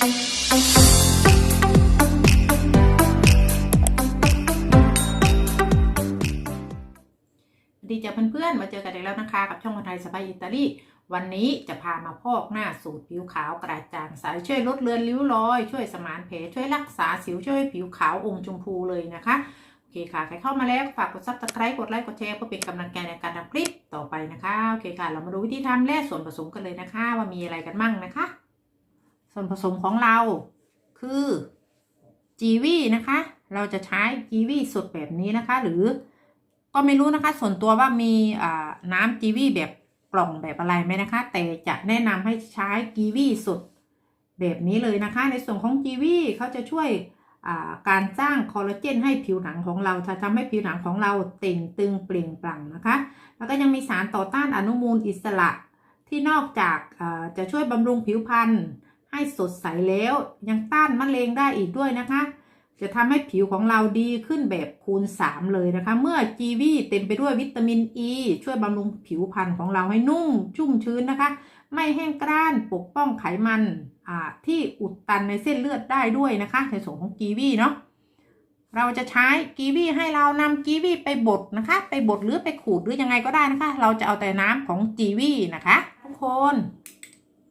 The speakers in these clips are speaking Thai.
ดีจ้ะเพื่อนๆ มาเจอกันอีกแล้วนะคะ กับช่องคนไทยสบายอิตาลีวันนี้จะพามาพอกหน้าสูตรผิวขาวกระจ่างใสช่วยลดเลือนริ้วรอย ช่วยสมานแผลช่วยรักษาสิวช่วยผิวขาวอมชมพูเลยนะคะโอเคค่ะใครเข้ามาแล้วฝากกดซับสไครต์กดไลค์กดแชร์เพื่อเป็นกำลังใจในการทำคลิปต่อไปนะคะโอเคค่ะ เรามาดูวิธีทำและส่วนผสมกันเลยนะคะ ว่ามีอะไรกันมั่งนะคะ ส่วนผสมของเราคือจีวีนะคะ เราจะใช้จีวีสดแบบนี้นะคะ หรือก็ไม่รู้นะคะ ส่วนตัวว่ามีน้ำกีวีแบบกล่องแบบอะไรไหมนะคะ แต่จะแนะนำให้ใช้กีวีสดแบบนี้เลยนะคะ ในส่วนของกีวีเขาจะช่วยการสร้างคอลลาเจนให้ผิวหนังของเราจะทำให้ผิวหนังของเราเต่งตึงเปล่งปลั่งนะคะ แล้วก็ยังมีสารต่อต้านอนุมูลอิสระที่นอกจากจะช่วยบำรุงผิวพรรณ ให้สดใสแล้วยังต้านมะเร็งได้อีกด้วยนะคะ จะทำให้ผิวของเราดีขึ้นแบบคูณ 3 เลยนะคะ เมื่อจีวีเต็มไปด้วยวิตามินอ e, ีช่วยบำรุงผิวพรรณของเราให้นุ่ม ชุ่มชื้นนะคะ ไม่แห้งกร้านปกป้องไขมันที่อุดตันในเส้นเลือดได้ด้วยนะคะในส่วนของกีวีเนาะเราจะใช้กีวีให้เรานำกีวีไปบดนะคะ ไปบดหรือไปขูดหรือยังไงก็ได้นะคะ เราจะเอาแต่น้ำของกีวีนะคะ ทุกคน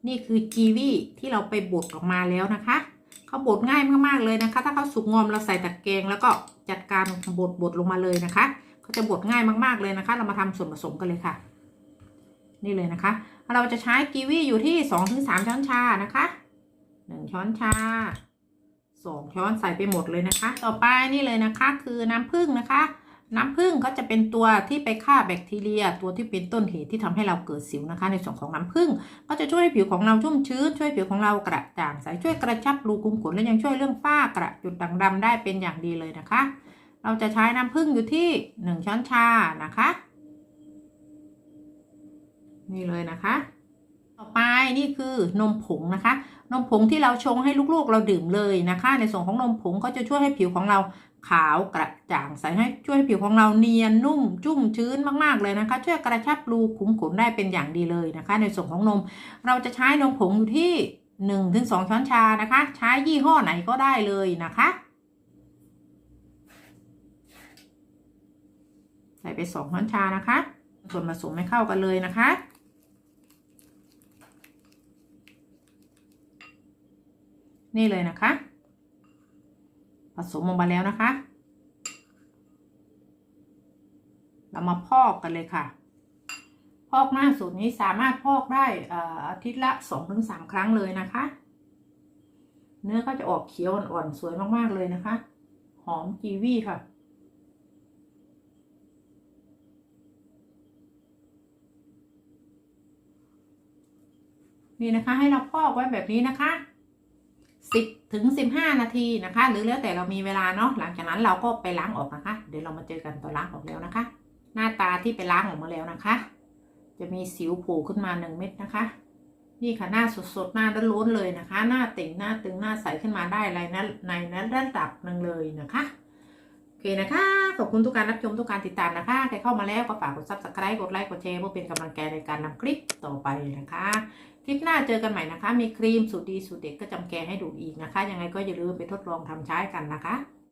นี่คือกีวีที่เราไปบดออกมาแล้วนะคะเขาบดง่ายมากๆเลยนะคะ ถ้าเขาสุกงอมเราใส่ตะแกรงแล้วก็จัดการบดบดลงมาเลยนะคะเขาจะบดง่ายมากๆเลยนะคะ เรามาทำส่วนผสมกันเลยค่ะ นี่เลยนะคะ เราจะใช้กีวีอยู่ที่2องถึงสามช้อนชานะคะ1ช้อนชา2ช้อนใส่ไปหมดเลยนะคะ ต่อไปนี่เลยนะคะ คือน้ำผึ้งนะคะ น้ำผึ้งก็จะเป็นตัวที่ไปฆ่าแบคทีเรีย ตัวที่เป็นต้นเหตุที่ทำให้เราเกิดสิวนะคะ ในส่วนของน้ำผึ้งก็จะช่วยให้ผิวของเราชุ่มชื้น ช่วยผิวของเรากระจ่างใสช่วยกระชับรูขุมขนและยังช่วยเรื่องฝ้ากระจุดด่างดำได้เป็นอย่างดีเลยนะคะ เราจะใช้น้ำผึ้งอยู่ที่ 1 ช้อนชานะคะ นี่เลยนะคะ ต่อไปนี่คือนมผงนะคะ นมผงที่เราชงให้ลูกๆเราดื่มเลยนะคะ ในส่วนของนมผงก็จะช่วยให้ผิวของเราขาวกระจ่างใสให้ช่วยให้ผิวของเราเนียนนุ่มจุ่มชื้นมากๆเลยนะคะ ช่วยกระชับรูขุมขนได้เป็นอย่างดีเลยนะคะ ในส่วนของนมเราจะใช้นมผงอยู่ที่1นถึงสช้อนชานะคะ ใช้ยี่ห้อไหนก็ได้เลยนะคะใส่ไปสองช้อนชานะคะ ส่วนผสมให้เข้ากันเลยนะคะ นี่เลยนะคะ ผสมลงมาแล้วนะคะ เรามาพอกกันเลยค่ะ พอกหน้าสูตรนี้สามารถพอกได้อาทิตย์ละสองถึงสามครั้งเลยนะคะ เนื้อก็จะออกเขียวอ่อนๆสวยมากๆเลยนะคะ หอมกีวีค่ะนี่นะคะให้เราพอกไว้แบบนี้นะคะ สิบถึงสิบห้านาทีนะคะ หรือแล้วแต่เรามีเวลาเนาะหลังจากนั้นเราก็ไปล้างออกนะคะ เดี๋ยวเรามาเจอกันตอนล้างออกแล้วนะคะ หน้าตาที่ไปล้างออกมาแล้วนะคะ จะมีสิวโผล่ขึ้นมาหนึ่งเม็ดนะคะ นี่ค่ะหน้าสดๆหน้าล้วนๆเลยนะคะ หน้าเต่งหน้าตึงหน้าใสขึ้นมาได้อะไรนะในนั้นระดับหนึ่งเลยนะคะโอเคนะคะขอบคุณทุกการรับชมทุกการติดตามนะคะใครเข้ามาแล้วก็ฝากกด subscribe กดไลค์กดแชร์เพื่อเป็นกำลังใจในการนำคลิปต่อไปนะคะ คลิปหน้าเจอกันใหม่นะคะ มีครีมสูตรดีสูตรเด็ดก็จำแกให้ดูอีกนะคะ ยังไงก็อย่าลืมไปทดลองทำใช้กันนะคะ